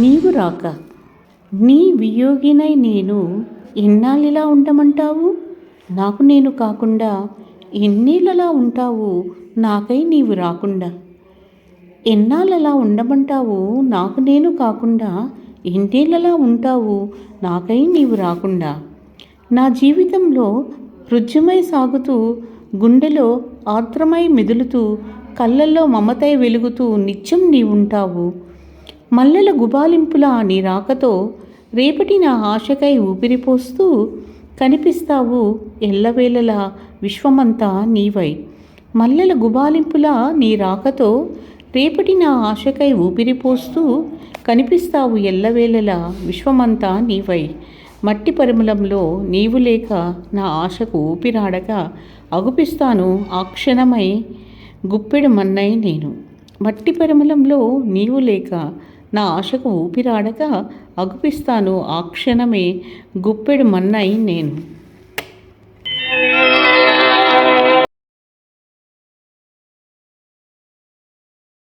నీవు రాక. నీ వియోగినై నేను ఎన్నాళ్ళిలా ఉండమంటావు? నాకు నేను కాకుండా ఎన్నేళ్ళలా ఉంటావు? నాకై నీవు రాకుండా. ఎన్నాళ్ళలా ఉండమంటావు? నాకు నేను కాకుండా ఎన్నేళ్ళలా ఉంటావు? నాకై నీవు రాకుండా. నా జీవితంలో హృద్యమై సాగుతూ గుండెలో ఆత్రమై మెదులుతూ కళ్ళల్లో మమతై వెలుగుతూ నిత్యం నీవుంటావు. మల్లెల గుబాలింపులా నీ రాకతో రేపటి నా ఆశకై ఊపిరిపోస్తూ కనిపిస్తావు ఎల్లవేళలా విశ్వమంతా నీవై. మల్లెల గుబాలింపులా నీ రాకతో రేపటి నా ఆశకై ఊపిరిపోస్తూ కనిపిస్తావు ఎల్లవేళలా విశ్వమంతా నీవై. మట్టి పరిమళంలో నీవు లేక నా ఆశకు ఊపిరాడగా అగుపిస్తాను ఆ క్షణమై గుప్పెడు మన్నై నేను. మట్టి పరిమళంలో నీవు లేక నా ఆశకు ఊపిరాడక అగుపిస్తాను. ఆ క్షణమే గుప్పెడు మన్నై నేను.